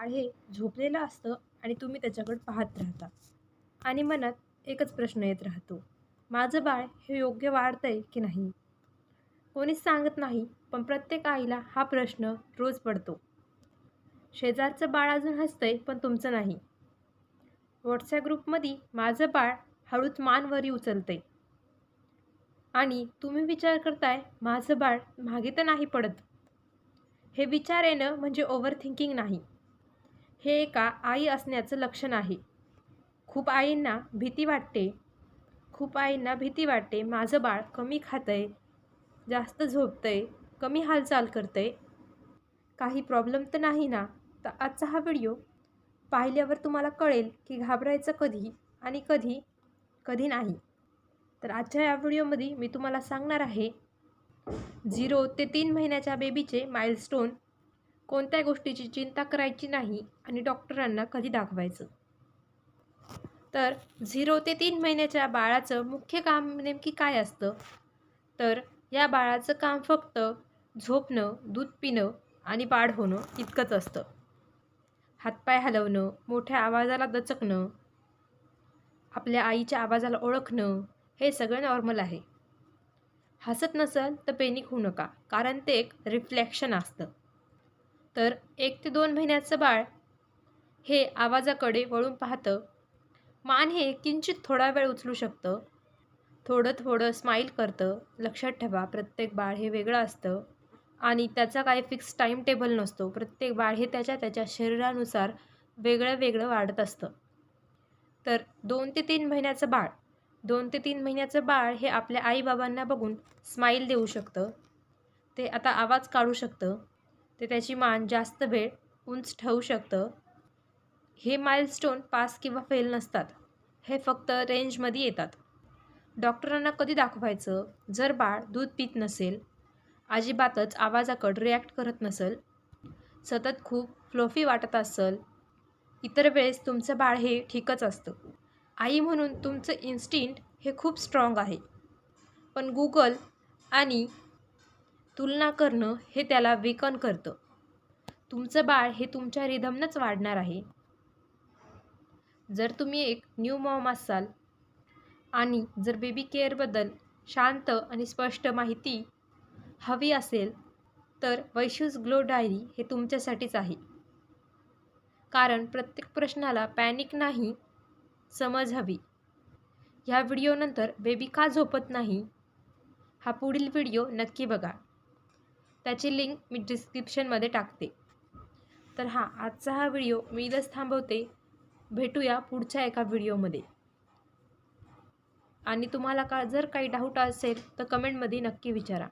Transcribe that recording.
बाळ हे झोपलेलं असतं आणि तुम्ही त्याच्याकडे पाहत राहता. आणि मनात एकच प्रश्न येत राहतो. माझं बाळ हे योग्य वाढतं आहे की नाही? कोणीच सांगत नाही पण प्रत्येक आईला हा प्रश्न रोज पडतो. शेजारचं बाळ अजून हसतंय पण तुमचं नाही. व्हॉट्सॲप ग्रुपमध्ये माझं बाळ हळूच मानवरी उचलतंय. आणि तुम्ही विचार करताय माझं बाळ मागे तर नाही पडत. हे विचार येणं म्हणजे ओव्हर थिंकिंग नाही. हे एका आई असण्याचं लक्षण आहे. खूप आईंना भीती वाटते. खूप आईंना भीती वाटते. माझं बाळ कमी खातं आहे जास्त झोपतं आहे कमी हालचाल करतं आहे काही प्रॉब्लेम तर नाही ना? तर आजचा हा व्हिडिओ पाहिल्यावर तुम्हाला कळेल की घाबरायचं कधी आणि कधी कधी नाही. तर आजच्या या व्हिडिओमध्ये मी तुम्हाला सांगणार आहे झिरो ते तीन महिन्याच्या बेबीचे माइलस्टोन कोणत्या गोष्टीची चिंता करायची नाही आणि डॉक्टरांना कधी दाखवायचं? तर झिरो ते तीन महिन्याच्या बाळाचं मुख्य काम नेमकी काय असतं? तर या बाळाचं काम फक्त झोपणं दूध पिणं आणि बाळ होणं इतकंच असतं. हातपाय हलवणं मोठ्या आवाजाला दचकणं आपल्या आईच्या आवाजाला ओळखणं हे सगळं नॉर्मल आहे. हसत नसेल तर पेनिक होऊ नका कारण ते एक रिफ्लेक्शन असतं. तर एक ते दोन महिन्याचं बाळ हे आवाजाकडे वळून पाहतं. मान हे किंचित थोडा वेळ उचलू शकतं. थोडं थोडं स्माईल करतं. लक्षात ठेवा प्रत्येक बाळ हे वेगळं असतं. आणि त्याचा काही फिक्स टाईम टेबल नसतो. प्रत्येक बाळ हे त्याच्या त्याच्या शरीरानुसार वेगळं वेगळं वाढत असतं. तर दोन ते तीन महिन्याचं बाळ दोन ते तीन महिन्याचं बाळ हे आपल्या आईबाबांना बघून स्माईल देऊ शकतं. ते आता आवाज काढू शकतं. ते त्याची मान जास्त वेळ उंच ठेवू शकतं. हे माइलस्टोन पास किंवा फेल नसतात. हे फक्त रेंजमध्ये येतात. डॉक्टरांना कधी दाखवायचं? जर बाळ दूध पित नसेल अजिबातच आवाजाकडं रिॲक्ट करत नसेल सतत खूप फ्लोफी वाटत असेल इतर वेळेस तुमचं बाळ हे ठीकच असतं. आई म्हणून तुमचं इन्स्टिंट हे खूप स्ट्रॉंग आहे. पण गुगल आणि तुलना करणं हे त्याला वेकन करतं. तुमचं बाळ हे तुमच्या रिधमनंच वाढणार आहे. जर तुम्ही एक न्यू मॉम असाल आणि जर बेबी केअरबद्दल शांत आणि स्पष्ट माहिती हवी असेल तर वैशूज ग्लो डायरी हे तुमच्यासाठीच आहे. कारण प्रत्येक प्रश्नाला पॅनिक नाही समज हवी. ह्या व्हिडिओनंतर बेबी का झोपत नाही? हा पुढील व्हिडिओ नक्की बघा. त्याची लिंक मी डिस्क्रिप्शनमध्ये टाकते. तर हा आजचा हा व्हिडिओ मी इथंच थांबवते. भेटूया पुढच्या एका व्हिडिओमध्ये आणि तुम्हाला का जर काही डाऊट असेल तर कमेंटमध्ये नक्की विचारा.